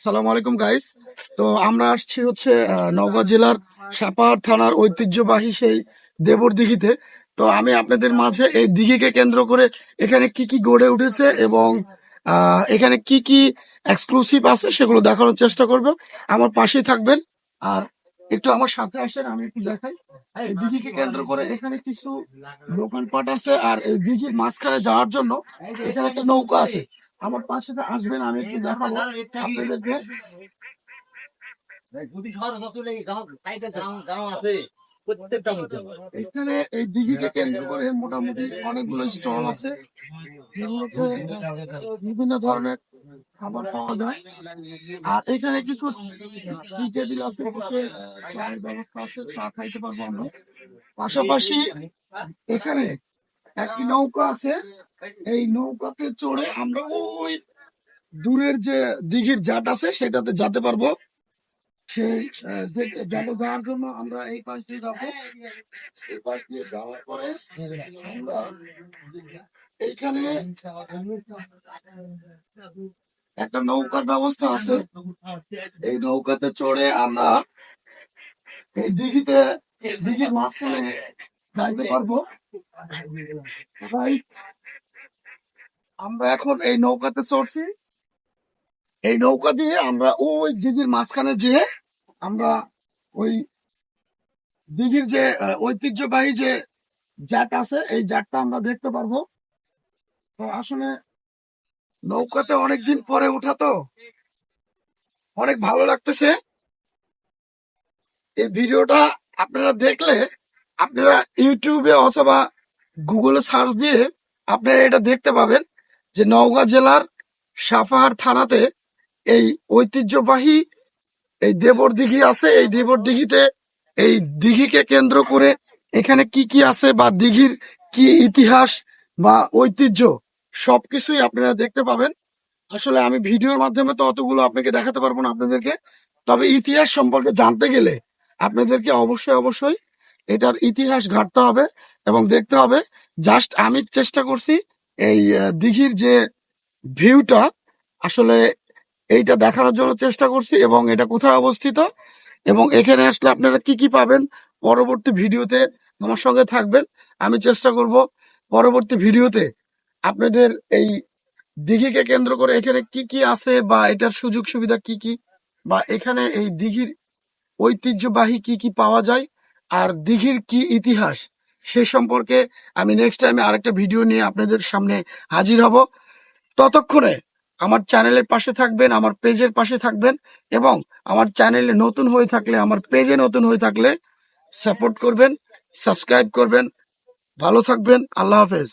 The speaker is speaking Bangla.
আসসালামু আলাইকুম গাইস তো আমরা আসছি হচ্ছে নওগাঁ জেলার সাপাহার থানার ঐতিহ্যবাহী সেই দেবর দিঘিতে। তো আমি আপনাদের মাঝে এই দিঘিকে কেন্দ্র করে এখানে কি কি গড়ে উঠেছে এবং এখানে কি কি এক্সক্লুসিভ আছে সেগুলো দেখানোর চেষ্টা করব। আমার পাশেই থাকবেন। আর একটু আমার সাথে আসেন, আমি একটু দেখাই। এই দিঘিকে কেন্দ্র করে এখানে কিছু দোকানপাট আছে। আর এই দিঘির মাঝখানে যাওয়ার জন্য এখানে একটা নৌকা আছে। আমার পাশে আসবেন আমি একটু দেখাবো আপনাদেরকে। এখানে এই দিঘিকে কেন্দ্র করে মোটামুটি অনেকগুলো স্টল আছে। বিভিন্ন ধরনের খাবার পাওয়া যায়। আর এখানে কিছু টি টেবিল আছে বসে চায়ের ব্যবস্থা আছে চা খাইতে পারব আমরা। পাশাপাশি এখানে একটি নৌকা আছে এই নৌকাতে চড়ে আমরা ওই দূরের যে দিঘির জাট আছে, সেটাতে যেতে পারব। সেই যাওয়ার জন্য আমরা এই পাশ দিয়ে যাব। এই পাশ দিয়ে যাওয়ার পরে এইখানে একটা নৌকার ব্যবস্থা আছে। এই নৌকাতে চড়ে আমরা এই দিঘিতে, দিঘির মাঝখানে যাইতে পারব? আমরা এখন এই নৌকাতে চড়ছি। এই নৌকা দিয়ে আমরা ওই দিঘির মাঝখানে যেয়ে আমরা ওই দিঘির যে ঐতিহ্যবাহী যে জাট আছে, এই জাটটা আমরা দেখতে পারব। তো আসলে নৌকাতে অনেকদিন পরে উঠা তো, অনেক ভালো লাগতেছে। এই ভিডিওটা আপনারা দেখলে আপনারা ইউটিউবে অথবা গুগলে সার্চ দিয়ে আপনারা এটা দেখতে পাবেন। যে নওগাঁ জেলার সাপাহার থানাতে এই ঐতিহ্যবাহী এই দেবর দিঘি আছে। এই দেবর দিঘিতে এই দিঘিকে কেন্দ্র করে এখানে কি কি আছে বা দিঘির কি ইতিহাস বা ঐতিহ্য সবকিছুই আপনারা দেখতে পাবেন। আসলে আমি ভিডিওর মাধ্যমে তো অতগুলো আপনাকে দেখাতে পারব না আপনাদেরকে। তবে ইতিহাস সম্পর্কে জানতে গেলে আপনাদেরকে অবশ্যই অবশ্যই এটার ইতিহাস ঘাটতে হবে এবং দেখতে হবে। জাস্ট আমি চেষ্টা করছি এই দিঘির যে ভিউটা আসলে এইটা দেখানোর জন্য চেষ্টা করছি এবং এটা কোথায় অবস্থিত এবং এখানে আসলে আপনারা কি কি পাবেন পরবর্তী ভিডিওতে আমার সঙ্গে থাকবেন। আমি চেষ্টা করব পরবর্তী ভিডিওতে আপনাদের এই দিঘিকে কেন্দ্র করে এখানে কি কি আছে বা এটার সুযোগ সুবিধা কি কি বা এখানে এই দিঘির ঐতিহ্যবাহী কি কি পাওয়া যায় আর দিঘির কি ইতিহাস সে সম্পর্কে আমি নেক্সট টাইমে আরেকটা ভিডিও নিয়ে আপনাদের সামনে হাজির হব। ততক্ষণে আমার চ্যানেলের পাশে থাকবেন, আমার পেজের পাশে থাকবেন এবং আমার চ্যানেলে নতুন হয়ে থাকলে, আমার পেজে নতুন হয়ে থাকলে সাপোর্ট করবেন সাবস্ক্রাইব করবেন। ভালো থাকবেন, আল্লাহ হাফেজ।